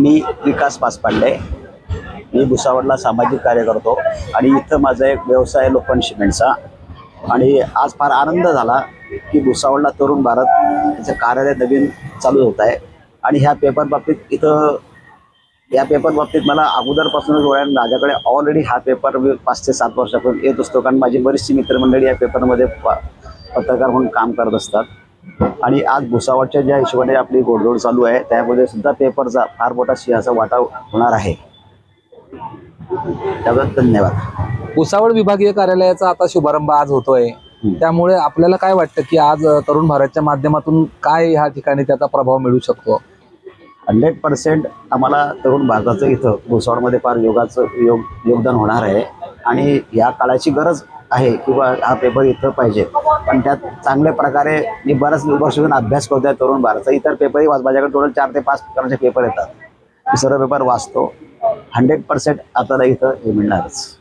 मी विकास पासपांडे मी भुसावळला सामाजिक कार्य करतो आणि इथं माझा एक व्यवसाय लोखंड सिमेंटचा. आणि आज फार आनंद झाला की भुसावळला तरुण भारत याचं कार्यालय नवीन चालू होत आहे. आणि ह्या पेपर बाबतीत इथं या पेपर बाबतीत मला अगोदरपासूनच ओळख माझ्याकडे ऑलरेडी हा पेपर मी पाच ते सात वर्षापासून येत असतो. कारण माझी बरीचशी मित्रमंडळी या पेपरमध्ये प- पत्रकार म्हणून काम करत असतात. आणि आज भुसावळच्या ज्या हिशोबाने आपली गोडधोड चालू आहे त्यामध्ये सुद्धा पेपरचा फार मोठा सिंहाचा वाटा होणार आहे. त्याबद्दल धन्यवाद. भुसावळ विभागीय कार्यालयाचा आता शुभारंभ आज होतोय. त्यामुळे आपल्याला काय वाटतं की आज तरुण भारतच्या माध्यमातून काय ह्या ठिकाणी त्याचा प्रभाव मिळू शकतो? हंड्रेड पर्सेंट आम्हाला तरुण भारताचं इथं भुसावळमध्ये फार योगाचं योग योगदान होणार आहे. आणि या काळाची गरज आहे किंवा हा पेपर इथं पाहिजे. पण त्यात चांगल्या प्रकारे मी बऱ्याच वर्षातून अभ्यास करतोय तरुण भारतचा. इतर पेपरही वाच माझ्याकडे टोटल चार ते पाच प्रकारचे पेपर येतात. मी सर्व पेपर वाचतो. हंड्रेड पर्सेंट आता इथं हे मिळणारच.